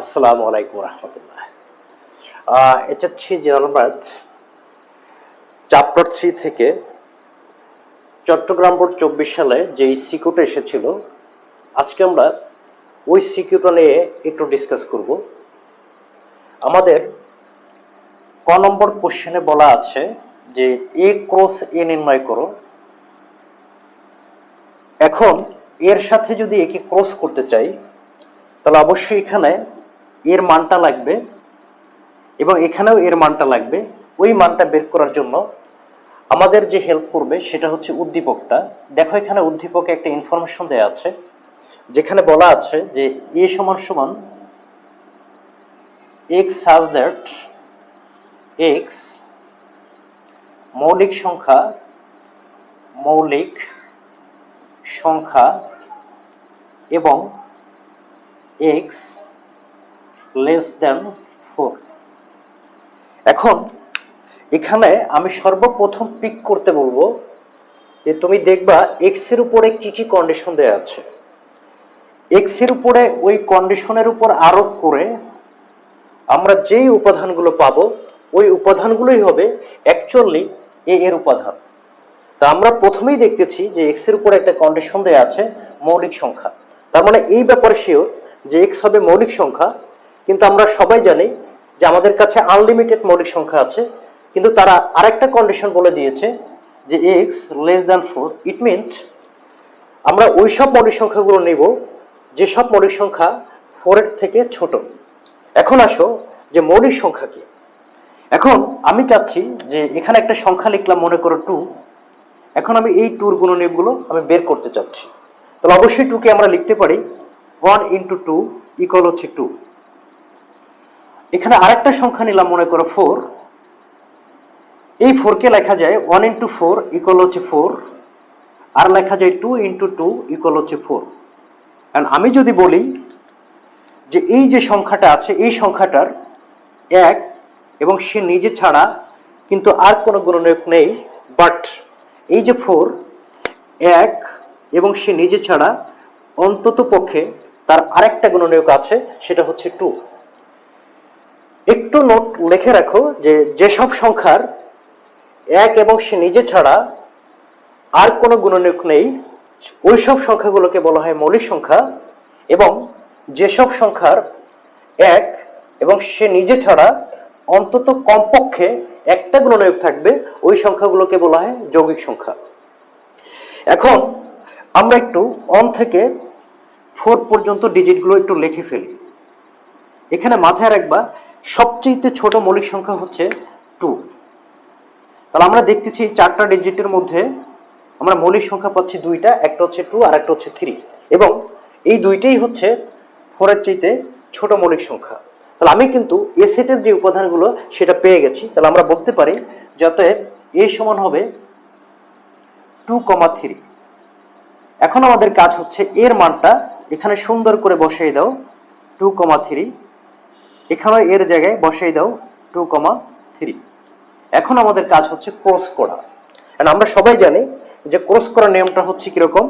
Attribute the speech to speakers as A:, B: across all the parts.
A: আসসালামু আলাইকুম রহমতুল্লাহ। এচাচ্ছি জেনারেল ম্যাথ, চ্যাপ্টার থ্রি থেকে চট্টগ্রাম বোর্ড চব্বিশ সালে যেই সিকিউটা এসেছিল, আজকে আমরা ওই সিকিউটা নিয়ে একটু ডিসকাস করব। আমাদের ক নম্বর কোশ্চেনে বলা আছে যে এ ক্রস এ নির্ণয় করো। এখন এর সাথে যদি একে ক্রস করতে চাই, তাহলে অবশ্যই এখানে এর মানটা লাগবে এবং এখানেও এর মানটা লাগবে। ওই মানটা বের করার জন্য আমাদের যে হেল্প করবে সেটা হচ্ছে উদ্দীপকটা। দেখো এখানে উদ্দীপকে একটা ইনফরমেশন দেওয়া আছে, যেখানে বলা আছে যে এ সমান সমান এক্স সাজ দ্যাট এক্স মৌলিক সংখ্যা মৌলিক সংখ্যা এবং এক্স লেস দেন ফোর এখন এখানে আমি সর্বপ্রথম পিক করতে বলব যে তুমি দেখবা এক্সের উপরে কি কি কন্ডিশন দেওয়া আছে। এক্সের উপরে ওই কন্ডিশনের উপর আরোপ করে আমরা যেই উপাদানগুলো পাবো, ওই উপাদানগুলোই হবে অ্যাকচুয়ালি এ এর উপাদান। তা আমরা প্রথমেই দেখতেছি যে এক্সের উপরে একটা কন্ডিশন দেওয়া আছে মৌলিক সংখ্যা। তার মানে এই ব্যাপারে শিওর যে এক্স হবে মৌলিক সংখ্যা কিন্তু আমরা সবাই জানি যে আমাদের কাছে আনলিমিটেড মৌলিক সংখ্যা আছে, কিন্তু তারা আরেকটা কন্ডিশন বলে দিয়েছে যে x less than four it means আমরা ওই সব মৌলিক সংখ্যাগুলো নেব যেসব মৌলিক সংখ্যা ফোরের থেকে ছোট। এখন আসো যে মৌলিক সংখ্যা কি। এখন আমি চাচ্ছি যে এখানে একটা সংখ্যা লিখলাম মনে করো টু এখন আমি এই টুর গুণনীয়কগুলো আমি বের করতে চাচ্ছি। তাহলে অবশ্যই টুকে আমরা লিখতে পারি ওয়ান ইন্টু টু ইকুয়াল হচ্ছে টু এখানে আরেকটা সংখ্যা নিলাম মনে করো ফোর এই ফোরকে লেখা যায় ওয়ান ইন্টু ফোর ইকুয়াল হচ্ছে ফোর আর লেখা যায় টু ইন্টু টু ইকুয়াল হচ্ছে ফোর অ্যান্ড আমি যদি বলি যে এই যে সংখ্যাটা আছে, এই সংখ্যাটার এক এবং সে নিজে ছাড়া কিন্তু আর কোনো গুণনীয়ক নেই বাট এই যে ফোর এক এবং সে নিজে ছাড়া অন্তত পক্ষে তার আরেকটা গুণনীয়ক আছে, সেটা হচ্ছে টু একটু নোট লিখে রাখো যে যেসব সংখ্যার এক এবং সে নিজে ছাড়া আর কোনো গুণনীয়ক নেই ওই সব সংখ্যাগুলোকে বলা হয় মৌলিক সংখ্যা এবং যেসব সংখ্যার এক এবং সে নিজে ছাড়া অন্তত কমপক্ষে একটা গুণনীয়ক থাকবে, ওই সংখ্যাগুলোকে বলা হয় যৌগিক সংখ্যা। এখন আমরা একটু অন থেকে ফোর পর্যন্ত ডিজিটগুলো একটু লিখে ফেলি। এখানে মাথায় রাখবা সবচেয়ে ছোট মৌলিক সংখ্যা হচ্ছে টু তাহলে আমরা দেখতেছি চারটা ডিজিটের মধ্যে আমরা মৌলিক সংখ্যা পাচ্ছি দুইটা, একটা হচ্ছে টু আর একটা হচ্ছে থ্রি এবং এই দুইটাই হচ্ছে ফোরের চাইতে ছোট মৌলিক সংখ্যা। তাহলে আমি কিন্তু এ সেটের যে উপাদানগুলো সেটা পেয়ে গেছি। তাহলে আমরা বলতে পারি যাতে এ সমান হবে টু কমা থ্রি এখন আমাদের কাজ হচ্ছে এর মানটা এখানে সুন্দর করে বসিয়ে দাও টু কমা থ্রি এখানেও এর জায়গায় বসিয়ে দাও টু কমা থ্রি এখন আমাদের কাজ হচ্ছে ক্রস করা। আমরা সবাই জানি যে ক্রস করার নিয়মটা হচ্ছে কীরকম?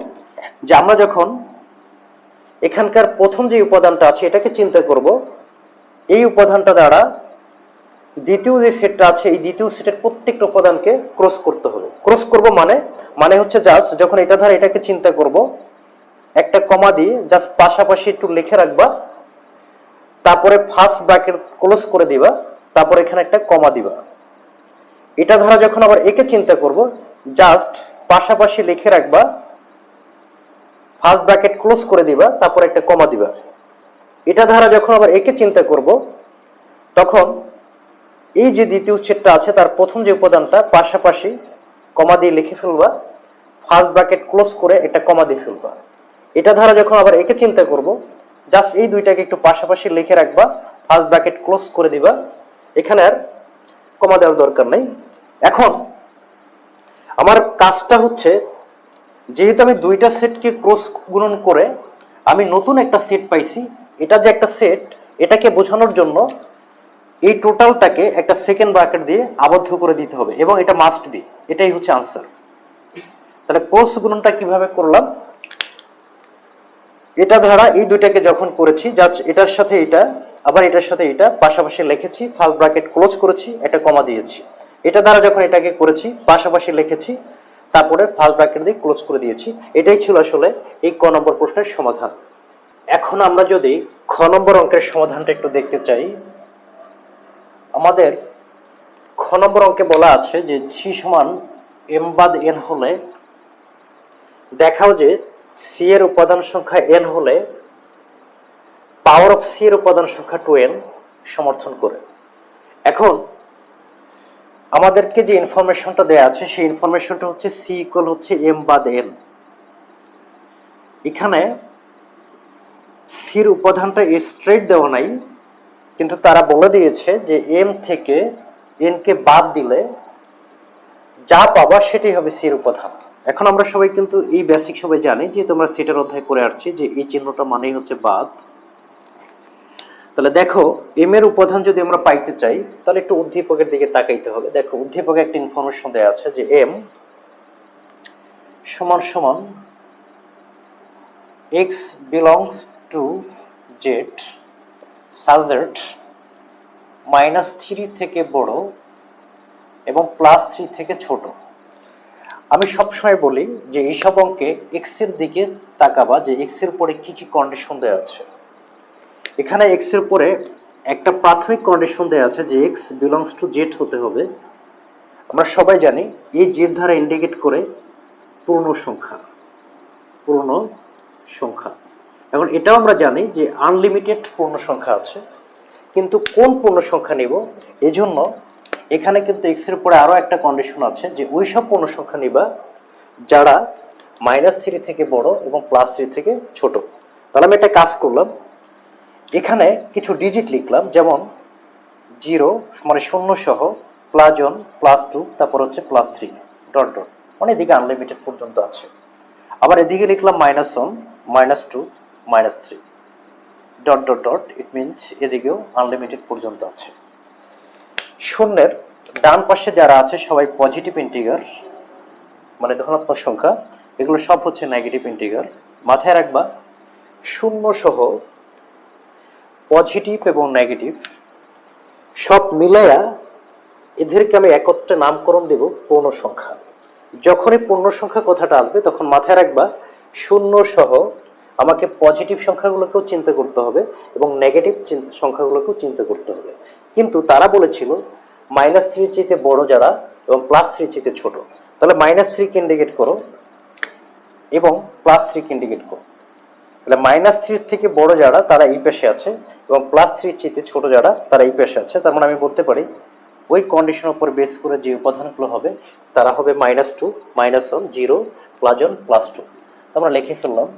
A: যে আমরা যখন এখানকার প্রথম যে উপাদানটা আছে, এটাকে চিন্তা করব। এই উপাদানটা দ্বারা দ্বিতীয় যে সেটটা আছে, এই দ্বিতীয় সেটের প্রত্যেকটা উপাদানকে ক্রস করতে হবে। ক্রস করব মানে মানে হচ্ছে জাস্ট যখন এটা ধারা এটাকে চিন্তা করব, একটা কমা দিয়ে জাস্ট পাশাপাশি একটু লিখে রাখবা। তারপরে ফার্স্ট ব্র্যাকেট ক্লোজ করে দিবা, তারপর এখানে একটা কমা দিবা। এটা ধারা যখন আবার একে চিন্তা করব জাস্ট পাশাপাশি লিখে রাখবা ফার্স্ট ব্র্যাকেট ক্লোজ করে দিবা, তারপর একটা কমা দিবা। এটা ধারা যখন আবার একে চিন্তা করব, তখন এই যে দ্বিতীয় উচ্ছেদটা আছে, তার প্রথম যে উপাদানটা, পাশাপাশি কমা দিয়ে লিখে ফেলবা ফার্স্ট ব্র্যাকেট ক্লোজ করে একটা কমা দিয়ে ফেলবা। এটা ধারা যখন আবার একে চিন্তা করব জাস্ট এই দুইটাকে একটু পাশাপাশি লিখে রাখবা ফার্স্ট ব্র্যাকেট ক্লোজ করে দিবা। এখানে আর কমা দেওয়ার দরকার নেই। এখন, আমার কাজটা হচ্ছে, যেহেতু আমি দুইটা সেটকে ক্রস গুণন করে আমি নতুন একটা সেট পাইছি, এটা যে একটা সেট এটাকে বোঝানোর জন্য এই টোটালটাকে একটা সেকেন্ড ব্র্যাকেট দিয়ে আবদ্ধ করে দিতে হবে এবং এটা মাস্ট বি এটাই হচ্ছে আনসার তাহলে ক্রস গুণনটা কীভাবে করলাম? এটা ধারা, এই দুইটাকে যখন করেছি জাস্ট এটার সাথে এটা, আবার এটার সাথে এটা, পাশাপাশি লিখেছি ফার্স্ট ব্র্যাকেট ক্লোজ করেছি এটা কমা দিয়েছি। এটা দ্বারা যখন এটাকে করেছি, পাশাপাশি লিখেছি, তারপরে ফার্স্ট ব্র্যাকেট দিয়ে ক্লোজ করে দিয়েছি। এটাই ছিল আসলে এই ক নম্বর প্রশ্নের সমাধান। এখন আমরা যদি খ নম্বর অঙ্কের সমাধানটা একটু দেখতে চাই। আমাদের খ নম্বর অঙ্কে বলা আছে যে সি সমান এম বাদ এন হলে দেখাও যে সি এর উপাদান সংখ্যা এন হলে পাওয়ার অফ সি এর উপাদান সংখ্যা টু এন সমর্থন করে। এখন আমাদেরকে যে ইনফরমেশনটা দেয়া আছে, সেই ইনফরমেশনটা হচ্ছে সি ইকুয়াল হচ্ছে এম বাদ এন এখানে সির উপাদানটা স্ট্রেট দেওয়া নাই, কিন্তু তারা বলে দিয়েছে যে এম থেকে এনকে বাদ দিলে যা পাবা সেটাই হবে সির উপাদান। এখন আমরা সবাই কিন্তু এই বেসিক সবাই জানি যে তোমরা সেটার অধ্যায় করে আসছি যে এই চিহ্নটা মানেই হচ্ছে বাদ। তাহলে দেখো এম এর উপাদান যদি আমরা পাইতে চাই, তাহলে একটু উদ্দীপকের দিকে তাকাইতে হবে। দেখো, উদ্দীপকে একটা ইনফরমেশন দেওয়া আছে যে এম সমান সমান x belongs to Z such minus three থেকে বড় এবং প্লাস থ্রি থেকে ছোট। আমি সবসময় বলি যে এইসব অঙ্কে এক্সের দিকে তাকাবা যে এক্সের পরে কি কি কন্ডিশন দেওয়া আছে। এখানে এক্সের পরে একটা প্রাথমিক কন্ডিশন দেওয়া আছে যে এক্স বিলংস টু জেড হতে হবে। আমরা সবাই জানি এই জেড দ্বারা ইন্ডিকেট করে পূর্ণ সংখ্যা পূর্ণ সংখ্যা। এখন এটাও আমরা জানি যে আনলিমিটেড পূর্ণ সংখ্যা আছে, কিন্তু কোন পূর্ণ সংখ্যা নিব? এজন্য এখানে কিন্তু এক্সের উপরে আরও একটা কন্ডিশন আছে যে ওই সব পূর্ণ সংখ্যা নিবা যারা মাইনাস থ্রি থেকে বড় এবং প্লাস থ্রি থেকে ছোট, তাহলে আমি একটা কাজ করলাম। এখানে কিছু ডিজিট লিখলাম, যেমন জিরো মানে শূন্য সহ প্লাস ওয়ান প্লাস টু তারপর হচ্ছে প্লাস থ্রি ডট ডট মানে এদিকে আনলিমিটেড পর্যন্ত আছে। আবার এদিকে লিখলাম minus one minus two minus three dot dot dot it means এদিকেও আনলিমিটেড পর্যন্ত আছে। শূন্যের ডান পাশে যারা আছে, সবাই পজিটিভ ইন্টিগার মানে ধনাত্মক সংখ্যা, এগুলো সব হচ্ছে নেগেটিভ ইন্টিগার মাথায় রাখবা, শূন্য সহ পজিটিভ এবং নেগেটিভ সব মিলাইয়া এদেরকে আমি একত্রে নামকরণ দেব পূর্ণ সংখ্যা। যখনই পূর্ণ সংখ্যা কথাটা আসবে, তখন মাথায় রাখবা, শূন্য সহ আমাকে পজিটিভ সংখ্যাগুলোকেও চিন্তা করতে হবে এবং নেগেটিভ সংখ্যাগুলোকেও চিন্তা করতে হবে। কিন্তু তারা বলেছিল মাইনাস থ্রির চেয়ে বড় যারা এবং প্লাস থ্রির চেয়ে ছোট। তাহলে মাইনাস থ্রিকে ইন্ডিকেট করো এবং প্লাস থ্রিকে ইন্ডিকেট করো। তাহলে মাইনাস থ্রির থেকে বড় যারা, তারা এই পেশে আছে এবং প্লাস থ্রির চেয়ে ছোট যারা, তারা এই পেশে আছে। তার মানে আমি বলতে পারি ওই কন্ডিশনের উপর বেস করে যে উপাদানগুলো হবে, তারা হবে minus two minus one zero plus one plus two আমরা লিখে ফেললাম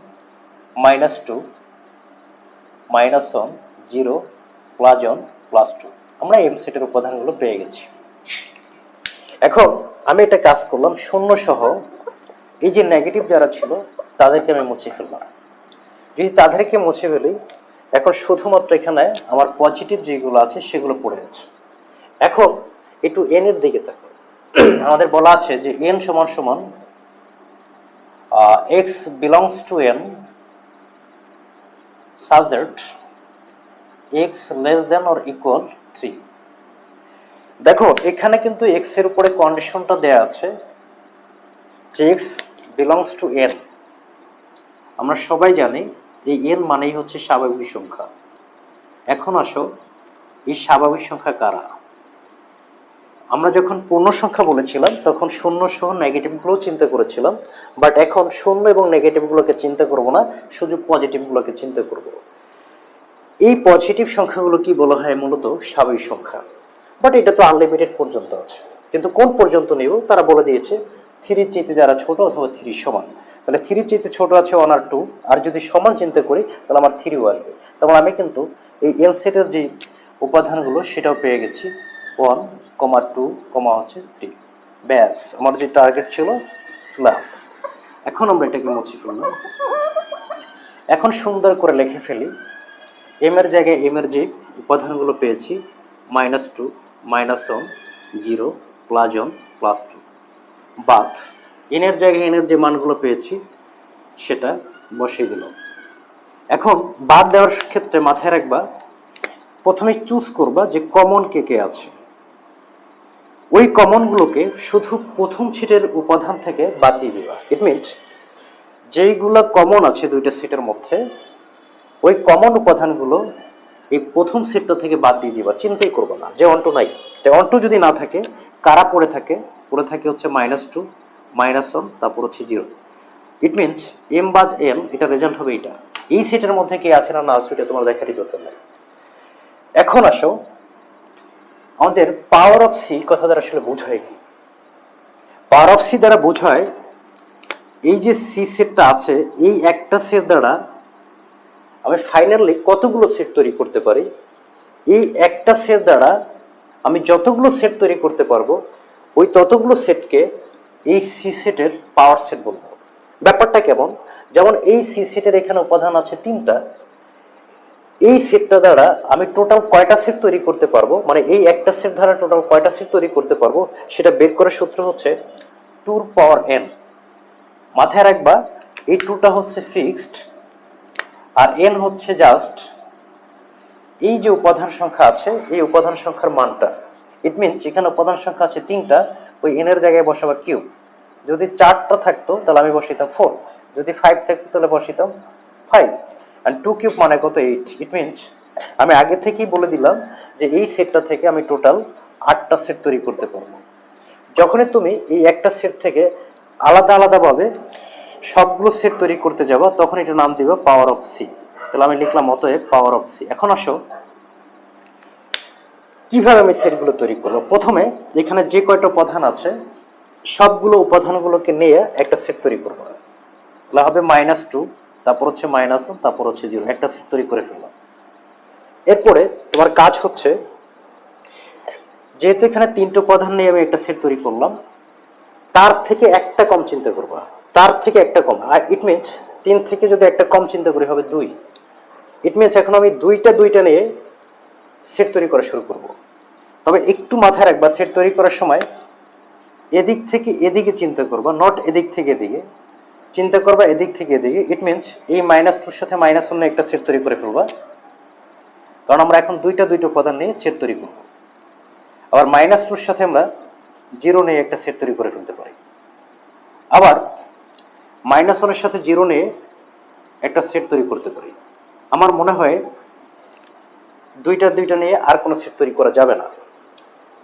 A: minus two minus one zero plus one plus two আমরা এম সেটের উপাদানগুলো পেয়ে গেছি। এখন আমি একটা কাজ করলাম শূন্য সহ এই যে নেগেটিভ যারা ছিল, তাদেরকে আমি মুছে ফেললাম। যদি তাদেরকে মুছে ফেলি, এখন শুধুমাত্র এখানে আমার পজিটিভ যেগুলো আছে, সেগুলো পড়ে আছে। এখন একটু এন এর দিকে থাকো। আমাদের বলা আছে যে এন সমান সমান x belongs to N such that x less than or equal 3 দেখো, এখানে কিন্তু x এর উপরে কন্ডিশনটা দেয়া আছে যে x belongs to n আমরা সবাই জানি এই n মানেই হচ্ছে স্বাভাবিক সংখ্যা। এখন আসো, এই স্বাভাবিক সংখ্যা কারা? আমরা যখন পূর্ণ সংখ্যা বলেছিলাম, তখন শূন্য সহ নেগেটিভগুলো চিন্তা করেছিলাম বাট এখন শূন্য এবং নেগেটিভগুলোকে চিন্তা করব না, শুধু পজিটিভগুলোকে চিন্তা করব। এই পজিটিভ সংখ্যাগুলো কি বলা হয় মূলত? স্বাভাবিক সংখ্যা। বাট এটা তো আনলিমিটেড পর্যন্ত আছে। কিন্তু কোন পর্যন্ত নেব? তারা বলে দিয়েছে থ্রির চেয়েতে যারা ছোট অথবা থ্রি সমান। তাহলে থ্রির চেয়েতে ছোট আছে ওয়ান আর টু আর যদি সমান চিন্তা করি, তাহলে আমার থ্রিও আসবে। তারপর আমি কিন্তু এই এল সেটের যে উপাদানগুলো, সেটাও পেয়ে গেছি ওয়ান কমা টু কমা হচ্ছে থ্রি ব্যাস, আমার যে টার্গেট ছিল ফ্ল্যাপ এখন আমরা এটাকে মুছে ফেললাম। এখন সুন্দর করে লিখে ফেলি। এম এর জায়গায় এম এর যে উপাদানগুলো পেয়েছি minus two minus one zero plus one plus two বাদ এনের জায়গায় এনের যে মানগুলো পেয়েছি, সেটা বসিয়ে দিলাম। এখন বাদ দেওয়ার ক্ষেত্রে মাথায় রাখবা, প্রথমে চুজ করবা যে কমন কে কে আছে। ওই কমনগুলোকে শুধু প্রথম সিটের উপাদান থেকে বাদ দিয়ে দিবা। ইট মিনস যেইগুলো কমন আছে দুইটা সেটের মধ্যে ওই কমন উপাদানগুলো এই প্রথম সেটটা থেকে বাদ দিয়ে দিবা, চিন্তাই করব না, যে অন্টু নাই। তো অন্টু যদি না থাকে, কারা পড়ে থাকে পড়ে থাকে হচ্ছে মাইনাস টু মাইনাস ওয়ান তারপর হচ্ছে জিরো ইট মিনস এম বাদ এম এটা রেজাল্ট হবে এটা। এই সেটের মধ্যে কে আছে না না আছে, এটা তোমার দেখারই দরকার নাই। এখন আসো, আমাদের পাওয়ার অফ সি কথা দ্বারা আসলে বোঝায় কি? পাওয়ার অফ সি দ্বারা বোঝায়, এই যে সি সেটটা আছে, এই একটা সেট দ্বারা আমি ফাইনালি কতগুলো সেট তৈরি করতে পারি? এই একটা সেট দ্বারা আমি যতগুলো সেট তৈরি করতে পারব, ওই ততগুলো সেটকে এই সি সেটের পাওয়ার সেট বলব। ব্যাপারটা কেমন? যেমন এই সি সেটের এখানে উপাদান আছে তিনটা। এই সেটটা দ্বারা আমি টোটাল কয়টা সেট তৈরি করতে পারব? মানে এই একটা সেট দ্বারা টোটাল কয়টা সেট তৈরি করতে পারব? সেটা বের করার সূত্র হচ্ছে টুর পাওয়ার এন মাথায় রাখবা, এই টুটা হচ্ছে ফিক্সড আর এন হচ্ছে জাস্ট এই যে উপাদান সংখ্যা আছে, এই উপাদান সংখ্যার মানটা ইট মিনস এখানে উপাদান সংখ্যা আছে তিনটা, ওই এন এর জায়গায় বসাবা কিউ যদি চারটা থাকতো, তাহলে আমি বসাইতাম ফোর যদি ফাইভ থাকতো, তাহলে বসাইতাম ফাইভ অ্যান্ড টু কিউব মানে কত? এইট ইট মিনস আমি আগে থেকেই বলে দিলাম যে এই সেটটা থেকে আমি টোটাল আটটা সেট তৈরি করতে পারব। যখনই তুমি এই একটা সেট থেকে আলাদা আলাদাভাবে সবগুলো সেট তৈরি করতে যাবা, তখন এটা নাম দিবা পাওয়ার অফ সি তাহলে আমি লিখলাম অতএব পাওয়ার অফ সি এখন আসো, কীভাবে আমি সেটগুলো তৈরি করব? প্রথমে এখানে যে কয়টা উপাদান আছে, সবগুলো উপাদানগুলোকে নিয়ে একটা সেট তৈরি করব। তাহলে হবে মাইনাস টু তারপর হচ্ছে মাইনাস ওয়ান তারপর হচ্ছে জিরো একটা সেট তৈরি করে ফেললাম। এরপরে তোমার কাজ হচ্ছে, যেহেতু এখানে তিনটে উপাদান নিয়ে আমি একটা সেট তৈরি করলাম, তার থেকে একটা কম চিন্তা করবা। তার থেকে একটা কম। আর ইট মিনস তিন থেকে যদি একটা কম চিন্তা করি হবে দুই। ইট মিনস এখন আমি দুইটা দুইটা নিয়ে সেট তৈরি করা শুরু করব। তবে একটু মাথায় রাখবা সেট তৈরি করার সময় এদিক থেকে এদিকে চিন্তা করবা নট এদিক থেকে এদিকে। চিন্তা করবা এদিক থেকে এদিকে। ইট মিনস এই মাইনাস টুর সাথে মাইনাস অন্য একটা সেট তৈরি করে ফেলবা। কারণ আমরা এখন দুইটা দুইটা উপাদান নিয়ে সেট তৈরি করব। আবার মাইনাস টুর সাথে আমরা জিরো নিয়ে একটা সেট তৈরি করে ফেলতে পারি। আবার মাইনাস ওয়ানের সাথে জিরো নিয়ে একটা সেট তৈরি করতে পারি। আমার মনে হয় দুইটা দুইটা নিয়ে আর কোনো সেট তৈরি করা যাবে না।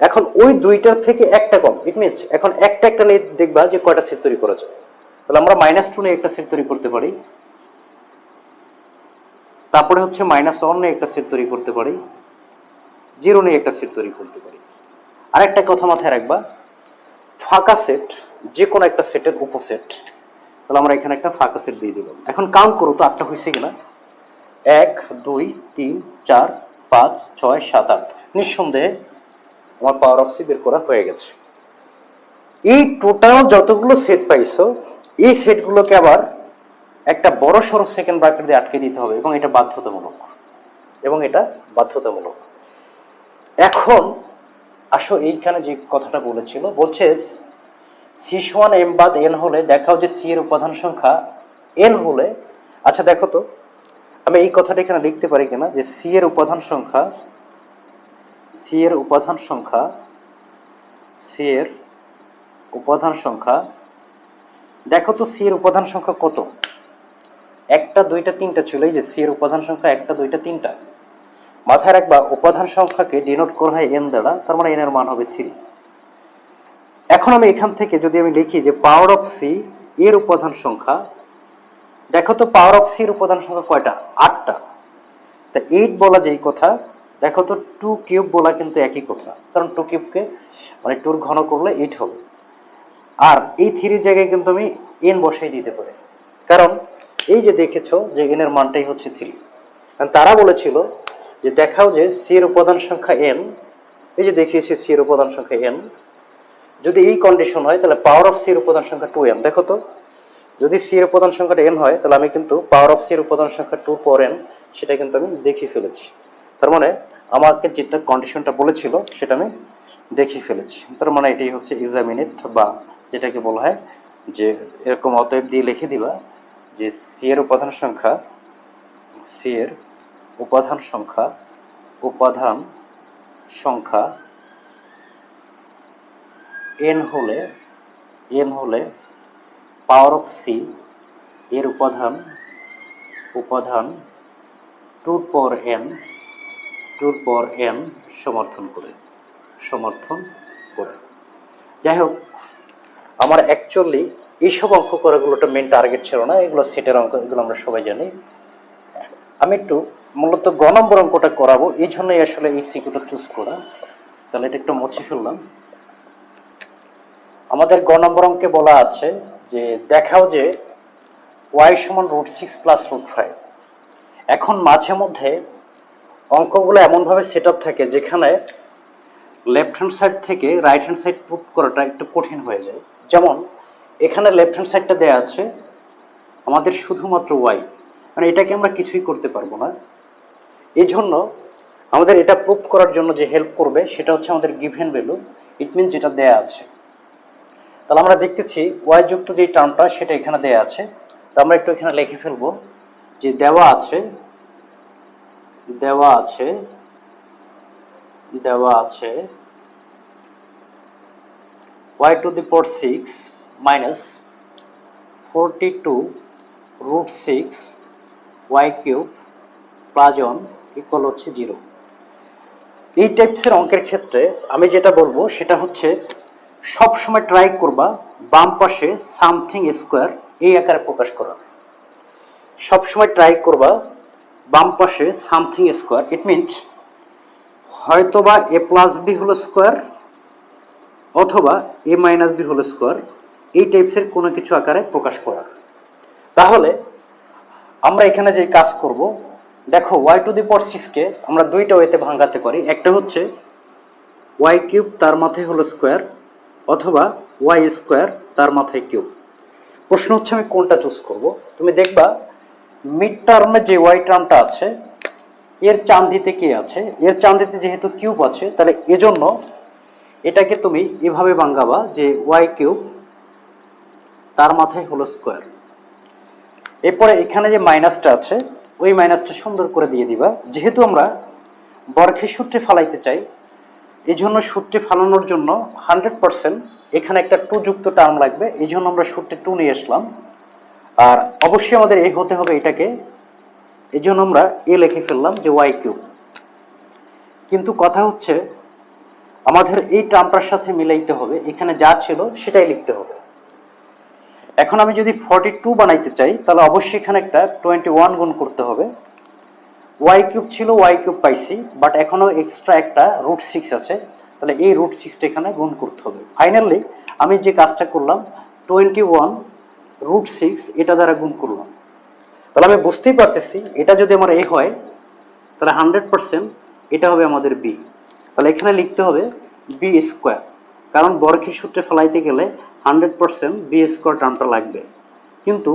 A: এখন ওই দুইটার থেকে একটা কম ইট মিনস এখন একটা একটা নিয়ে দেখবা যে কয়টা সেট তৈরি করা যায়। তাহলে আমরা মাইনাস টু নিয়ে একটা সেট তৈরি করতে পারি। তারপরে হচ্ছে মাইনাস ওয়ান নিয়ে একটা সেট তৈরি করতে পারি। জিরো নিয়ে একটা সেট তৈরি করতে পারি। আরেকটা কথা মাথায় রাখবা, ফাঁকা সেট যে কোনো একটা সেটের উপসেট তাহলে আমরা এখানে একটা ফাঁকা সেট দিয়ে দিলাম। এখন কাউন্ট করো তো আটটা হয়েছে কিনা। এক, দুই, তিন, চার, পাঁচ, ছয়, সাত, আট। নিঃসন্দেহে আমার পাওয়ার অফ সি বের করা হয়ে গেছে। এই টোটাল যতগুলো সেট পাইছো, এই সেটগুলোকে আবার একটা বড় সড়ো সেকেন্ড ব্র্যাকেট দিয়ে আটকে দিতে হবে এবং এটা বাধ্যতামূলক। এবং এটা বাধ্যতামূলক। এখন আসো এইখানে যে কথাটা বলেছিল বলছে সিস ওয়ান এম বাদ এন হলে দেখাও যে সি এর উপাদান সংখ্যা এন হলে। আচ্ছা দেখো তো, আমি এই কথাটা এখানে লিখতে পারি কিনা যে সি এর উপাদান সংখ্যা সি এর উপাদান সংখ্যা সি এর উপাদান সংখ্যা। দেখো তো সি এর উপাদান সংখ্যা কত? একটা, দুইটা, তিনটা ছিল এই যে সি এর উপাদান সংখ্যা একটা, দুইটা, তিনটা। মাথায় রাখবা, উপাদান সংখ্যাকে ডিনোট করা হয় এন দ্বারা, তার মানে এন এর মান হবে থ্রি এখন আমি এখান থেকে যদি আমি লিখি যে পাওয়ার অফ সি এর উপাদান সংখ্যা, দেখো তো পাওয়ার অফ সি এর উপাদান সংখ্যা কয়টা? আটটা। তা এইট বলা যেই কথা, দেখো তো টু কিউব বলা কিন্তু একই কথা, কারণ টু কিউবকে মানে টুর ঘন করলে এইট হবে। আর এই থ্রির জায়গায় কিন্তু আমি এন বসাই দিতে পারি। কারণ এই যে দেখেছ যে এনের মানটাই হচ্ছে থ্রি কারণ তারা বলেছিল যে দেখাও যে সি এর উপাদান সংখ্যা এন এই যে দেখিয়েছি সি এর উপাদান সংখ্যা এন যদি এই কন্ডিশন হয়, তাহলে পাওয়ার অফ সি এর উপাদান সংখ্যা টু এন দেখো তো, যদি সি এর উপাদান সংখ্যাটা এন হয়, তাহলে আমি কিন্তু পাওয়ার অফ সি এর উপাদান সংখ্যা টু পর এন সেটা কিন্তু আমি দেখিয়ে ফেলেছি। তার মানে আমাকে যেটা কন্ডিশনটা বলেছিল, সেটা আমি দেখিয়ে ফেলেছি। তার মানে এটাই হচ্ছে এক্সামিনেট বা যেটাকে বলা হয় যে এরকম অতএব দিয়ে লিখে দিবা যে সি এর উপাদান সংখ্যা সি এর উপাদান সংখ্যা উপাদান সংখ্যা এন হলে এন হলে পাওয়ার অফ সি এর উপাদান উপাদান টুর পর এন টুর পর এন সমর্থন করে সমর্থন করে। যাই হোক, আমার অ্যাকচুয়ালি এইসব অঙ্ক করাগুলোটা মেন টার্গেট ছিল না, এগুলো সেটের অঙ্ক, এগুলো আমরা সবাই জানি। আমি একটু মূলত গ নম্বর অঙ্কটা করাবো, এই জন্যই আসলে এই সিকুটা চুজ করা। তাহলে এটা একটু মুছে ফেললাম। আমাদের গ নম্বর অঙ্কে বলা আছে যে দেখাও যে ওয়াই সমান root six plus root five এখন মাঝে মধ্যে অঙ্কগুলো এমনভাবে সেট আপ থাকে যেখানে লেফট হ্যান্ড সাইড থেকে রাইট হ্যান্ড সাইড প্রুভ করাটা একটু কঠিন হয়ে যায়। যেমন এখানে লেফট হ্যান্ড সাইডটা দেওয়া আছে, আমাদের শুধুমাত্র ওয়াই মানে এটাকে আমরা কিছুই করতে পারব না। এই জন্য আমাদের এটা প্রুভ করার জন্য যে হেল্প করবে, সেটা হচ্ছে আমাদের গিভেন ভ্যালু ইট মিন যেটা দেয়া আছে। তাহলে আমরা দেখতেছি ওয়াই যুক্ত যে টার্মটা সেটা এখানে দেয়া আছে। তো আমরা একটু এখানে লিখে ফেলব যে দেওয়া আছে দেওয়া আছে দেওয়া আছে Y to the power six minus forty two root six Y cube plus one equal হচ্ছে জিরো এই টাইপসের অঙ্কের ক্ষেত্রে আমি যেটা বলব সেটা হচ্ছে সব সময় ট্রাই করবা বাম পাশে সামথিং স্কোয়ার এই আকারে প্রকাশ করার। সবসময় ট্রাই করবা বাম পাশে সামথিং স্কোয়ার ইট মিনস হয়তোবা এ প্লাস বি হলো স্কোয়ার অথবা এ মাইনাস বি হলো স্কোয়ার এই টাইপসের কোনো কিছু আকারে প্রকাশ করার। তাহলে আমরা এখানে যে কাজ করব, দেখো ওয়াই টু দি পর সিক্সকে আমরা দুইটা ওয়েতে ভাঙাতে পারি। একটা হচ্ছে ওয়াই কিউব তার মাথায় হলো স্কোয়ার অথবা ওয়াই স্কোয়ার তার মাথায় কিউব। প্রশ্ন হচ্ছে, আমি কোনটা চুজ করব? তুমি দেখবা মিড টার্মে যে ওয়াই টার্মটা আছে, এর চান্দিতে কে আছে? এর চান্দিতে যেহেতু কিউব আছে, তাহলে এজন্য এটাকে তুমি এভাবে ভাঙ্গাবা যে ওয়াই কিউব তার মাথায় হলো স্কোয়ার। এরপরে এখানে যে মাইনাসটা আছে, ওই মাইনাসটা সুন্দর করে দিয়ে দিবা। যেহেতু আমরা বর্গের সূত্রে ফালাইতে চাই এই জন্য সূত্রে ফালানোর জন্য হান্ড্রেড পার্সেন্ট এখানে একটা টু যুক্ত টার্ম লাগবে। এই জন্য আমরা সূত্রে টু নিয়ে আসলাম। আর অবশ্যই আমাদের এ হতে হবে এটাকে। এই জন্য আমরা এ লিখে ফেললাম যে ওয়াই কিউব। কিন্তু কথা হচ্ছে, আমাদের এই টার্মটার সাথে মিলাইতে হবে। এখানে যা ছিল সেটাই লিখতে হবে। এখন আমি যদি ফর্টি টু বানাইতে চাই, তাহলে অবশ্যই এখানে একটা টোয়েন্টি ওয়ান গুণ করতে হবে। ওয়াই কিউব ছিল ওয়াই কিউব পাইছি বাট এখনও এক্সট্রা একটা রুট সিক্স আছে। তাহলে এই রুট সিক্সটা এখানে গুণ করতে হবে। ফাইনালি আমি যে কাজটা করলাম টোয়েন্টি ওয়ান রুট সিক্স এটা দ্বারা গুণ করলাম। তাহলে আমি বুঝতেই পারতেছি, এটা যদি আমার এ হয়, তাহলে হান্ড্রেড পার্সেন্ট এটা হবে আমাদের বি তাহলে এখানে লিখতে হবে বি স্কোয়ার কারণ বর্গের সূত্রে ফেলাইতে গেলে হান্ড্রেড পার্সেন্ট বি স্কোয়ার টার্মটা লাগবে। কিন্তু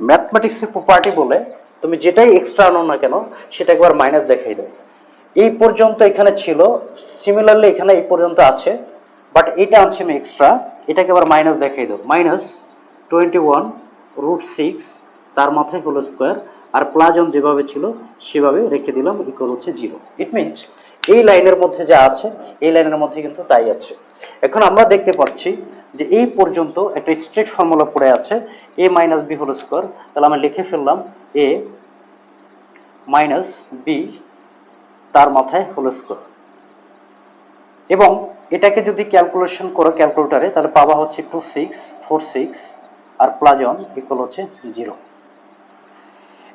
A: ম্যাথমেটিক্সের প্রপার্টি বলে তুমি যেটাই এক্সট্রা আনো না কেন, সেটা একবার মাইনাস দেখাই দাও। এই পর্যন্ত এখানে ছিল সিমিলারলি এখানে এই পর্যন্ত আছে বাট এটা আনছি আমি এক্সট্রা এটাকে আবার মাইনাস দেখাই দাও। Minus twenty one root six তার মাথায় হলো স্কোয়ার আর প্লাজন যেভাবে ছিল, সেভাবে রেখে দিলাম ইকুয়াল হচ্ছে জিরো ইট মিনস এই লাইনের মধ্যে যা আছে, এই লাইনের মধ্যে কিন্তু তাই আছে। এখন আমরা দেখতে পাচ্ছি যে এই পর্যন্ত একটা স্ট্রেট ফর্মুলা পড়ে আছে A minus B whole square তাহলে আমরা লিখে ফেললাম এ মাইনাস বি তার মাথায় হোল স্কোয়ার এবং এটাকে যদি ক্যালকুলেশন করো ক্যালকুলেটারে তাহলে পাওয়া হচ্ছে টু সিক্স ফোর সিক্স আর প্লাজন ইকুয়াল হচ্ছে জিরো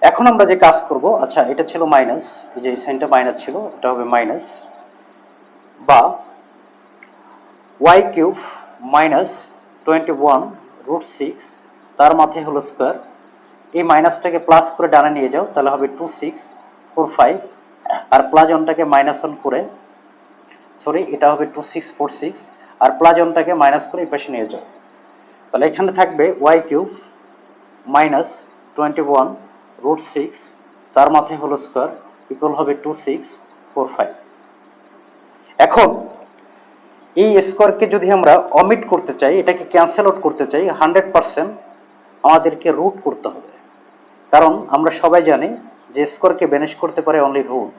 A: এখন আমরা যে কাজ করব আচ্ছা এটা ছিল মাইনাস এই যে এই সাইনটা মাইনাস ছিল, এটা হবে মাইনাস বা Y cube minus twenty one root six, তার মাথায় হলো স্কোয়ার। এই মাইনাসটাকে প্লাস করে ডানে নিয়ে যাও, তাহলে হবে টু সিক্স ফোর ফাইভ আর প্লাস ওয়ানটাকে মাইনাস ওয়ান করে সরি এটা হবে টু সিক্স ফোর সিক্স আর প্লাস ওয়ানটাকে মাইনাস করে এই পাশে নিয়ে যাও। তাহলে এখানে থাকবে Y cube minus twenty one root six, তার মাথায় হলো স্কোয়ার ইকুয়াল হবে টু সিক্স ফোর ফাইভ এখন এই স্কোয়ারকে যদি আমরা অমিট করতে চাই, এটাকে ক্যান্সেল আউট করতে চাই হান্ড্রেড পারসেন্ট আমাদেরকে রুট করতে হবে। কারণ আমরা সবাই জানি যে স্কোরকে ব্যানিশ করতে পারে অনলি রুট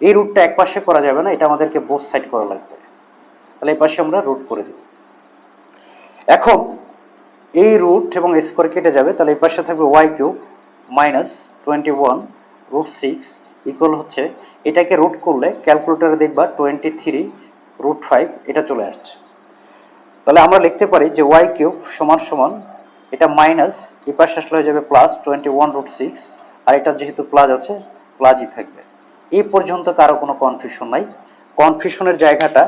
A: এই রুটটা এক পাশে করা যাবে না, এটা আমাদেরকে বোথ সাইড করা লাগবে। তাহলে এই পাশে আমরা রুট করে দিব। এখন এই রুট এবং স্কোয়ার কেটে যাবে, তাহলে এই পাশে থাকবে Y cube minus twenty one root six equal হচ্ছে, এটাকে রুট করলে ক্যালকুলেটারে দেখবা টোয়েন্টি থ্রি রুট ফাইভ এটা চলে আসছে। তাহলে আমরা লিখতে পারি যে ওয়াই কিউব সমান সমান, এটা মাইনাস এই পাশে আসলে হয়ে যাবে plus twenty one root six আর এটা যেহেতু প্লাস আছে প্লাসই থাকবে। এই পর্যন্ত কারও কোনো কনফিউশন নাই। কনফিউশনের জায়গাটা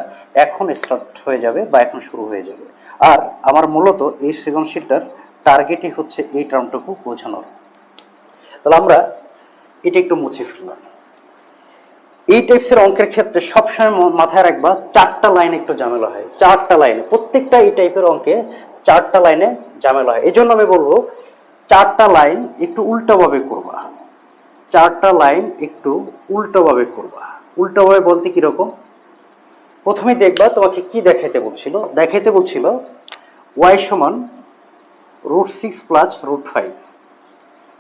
A: এখন স্টার্ট হয়ে যাবে বা এখন শুরু হয়ে যাবে। আর আমার মূলত এই সৃজনশীলটার টার্গেটই হচ্ছে এই টার্মটুকু বোঝানোর। তাহলে আমরা এটা একটু মুছে ফেললাম। এই টাইপসের অঙ্কের ক্ষেত্রে সবসময় মাথায় রাখবা, চারটা লাইনে একটু ঝামেলা হয়। চারটা লাইনে প্রত্যেকটা এই টাইপের অঙ্কে চারটা লাইনে ঝামেলা হয়। এই জন্য আমি বলব, চারটা লাইন একটু উল্টোভাবে করবা। চারটা লাইন একটু উল্টোভাবে করবা। উল্টোভাবে বলতে কীরকম প্রথমে দেখবা তোমাকে কি দেখাইতে বলছিল। দেখাইতে বলছিল ওয়াই সমান root six plus root five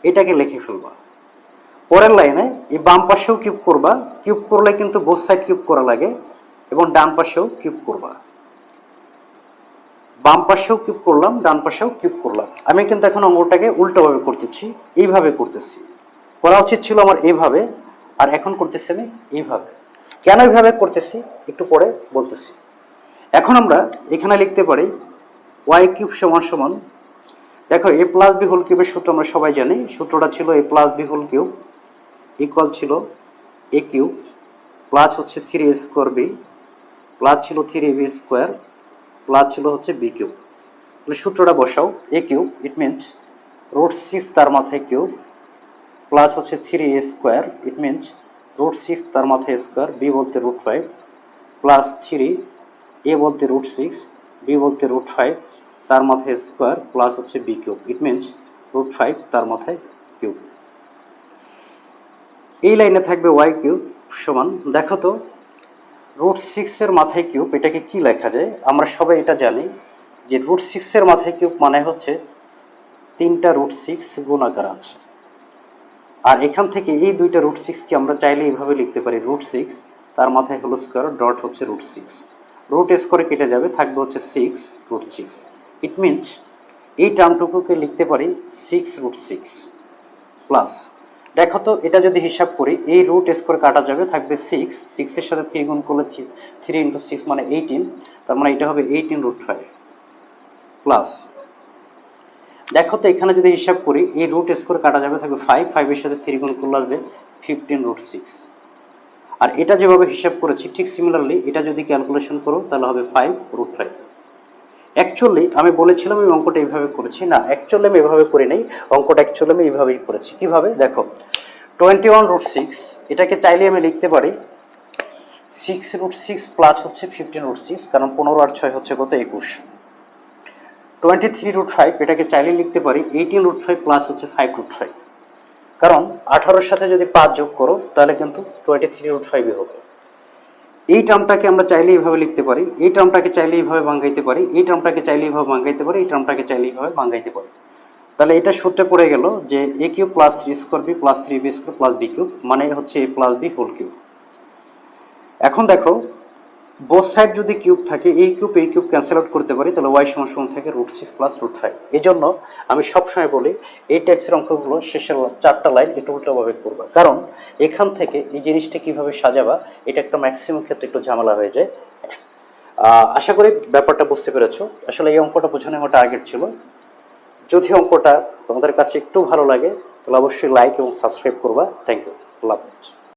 A: এটাকে লিখে ফেলবা। পরের লাইনে এই বাম পাশেও কিউব করবা কিউব করলে কিন্তু বোথ সাইড কিউব করা লাগে এবং ডান পাশেও কিউব করবা। বাম পাশেও কিউব করলাম, ডান পাশেও কিউব করলাম। আমি কিন্তু এখন অঙ্কটাকে উল্টোভাবে করতেছি, এইভাবে করতেছি। করা উচিত ছিল আমার এইভাবে, আর এখন করতেছি আমি এইভাবে। কেন এইভাবে করতেছি? একটু পরে বলতেছি। এখন আমরা এখানে লিখতে পারি ওয়াই কিউব সমান সমান। দেখো এ প্লাস বি হোল কিউবের সূত্র আমরা সবাই জানি, সূত্রটা ছিল A plus B whole cube equal ছিল এ কিউব প্লাস হচ্ছে three A square B plus ছিল থ্রি বি স্কোয়ার প্লাস ছিল হচ্ছে বি কিউব তাহলে সূত্রটা বসাও A cube it means root six তার মাথায় কিউব প্লাস হচ্ছে three A square it means root six তার মাথায় স্কোয়ার বি বলতে root five plus three A বলতে রুট সিক্স বি বলতে রুট ফাইভ তার মাথায় স্কোয়ার প্লাস হচ্ছে B cube it means root five তার মাথায় কিউব এই লাইনে থাকবে ওয়াই কিউব সমান। দেখো তো রুট সিক্সের মাথায় কিউব এটাকে কি লেখা যায়? আমরা সবাই এটা জানি যে রুট সিক্সের মাথায় কিউব মানে হচ্ছে তিনটা রুট সিক্স গুণাকার আছে। আর এখান থেকে এই দুইটা রুট সিক্সকে আমরা চাইলে এইভাবে লিখতে পারি। রুট সিক্স তার মাথায় হলো স্কোয়ার ডট হচ্ছে রুট সিক্স রুট স্কোয়ারে কেটে যাবে, থাকবে হচ্ছে six root six it means এই টার্মটুকুকে লিখতে পারি সিক্স রুট সিক্স প্লাস দেখো তো, এটা যদি হিসাব করি, এই রুট স্কোয়ার কাটা যাবে থাকবে সিক্স সিক্সের সাথে থ্রি গুণ করলে থ্রি থ্রি ইন্টু সিক্স মানে এইটিন তার মানে এটা হবে এইটিন রুট ফাইভ প্লাস দেখো তো, এখানে যদি হিসাব করি, এই রুট স্কোয়ার কাটা যাবে থাকবে ফাইভ ফাইভের সাথে থ্রি গুণ করলে আসবে ফিফটিন রুট সিক্স আর এটা যেভাবে হিসাব করেছি, ঠিক সিমিলারলি এটা যদি ক্যালকুলেশন করো, তাহলে হবে ফাইভ রুট ফাইভ অ্যাকচুয়ালি আমি বলেছিলাম আমি অঙ্কটা এইভাবে করেছি। না অ্যাকচুয়ালি আমি এভাবে করি নাই। অঙ্কটা অ্যাকচুয়ালি আমি এইভাবেই করেছি। কীভাবে? দেখো টোয়েন্টি ওয়ান রুট সিক্স এটাকে চাইলে আমি লিখতে পারি। সিক্স রুট সিক্স প্লাস হচ্ছে ফিফটিন রুট সিক্স কারণ পনেরো আর ছয় হচ্ছে কত? একুশ। টোয়েন্টি থ্রি রুট ফাইভ এটাকে চাইলে লিখতে পারি। এইটিন রুট ফাইভ প্লাস হচ্ছে ফাইভ রুট ফাইভ কারণ আঠারোর সাথে যদি পাঁচ যোগ করো, তাহলে কিন্তু টোয়েন্টি থ্রি রুট ফাইভই হবে। এই টার্মটাকে আমরা চাইলে এইভাবে লিখতে পারি, এই টার্মটাকে চাইলে এইভাবে বাঙ্গাইতে পারি, এই টার্মটাকে চাইলে এইভাবে বাঙ্গাইতে পারি, এই টার্মটাকে চাইলে এইভাবে বাঙ্গাইতে পারি। তাহলে এটা সূত্রে পড়ে গেল যে A cube plus three square B plus three B square plus B cube মানে হচ্ছে A plus B whole cube এখন দেখো বোথ সাইড যদি কিউব থাকে, এই কিউব এই কিউব ক্যান্সেল আউট করতে পারি, তাহলে ওয়াই সমান সমান থাকে root six plus root five এই জন্য আমি সবসময় বলি, এই টাইপসের অঙ্কগুলো শেষের চারটা লাইন একটু উল্টোভাবে করবা। কারণ এখান থেকে এই জিনিসটা কীভাবে সাজাবা, এটা একটা ম্যাক্সিমাম ক্ষেত্রে একটু ঝামেলা হয়ে যায়। আশা করি ব্যাপারটা বুঝতে পেরেছ। আসলে এই অঙ্কটা বোঝানো আমার টার্গেট ছিল। যদি অঙ্কটা তোমাদের কাছে একটু ভালো লাগে, তাহলে অবশ্যই লাইক এবং সাবস্ক্রাইব করবা। Thank you Allah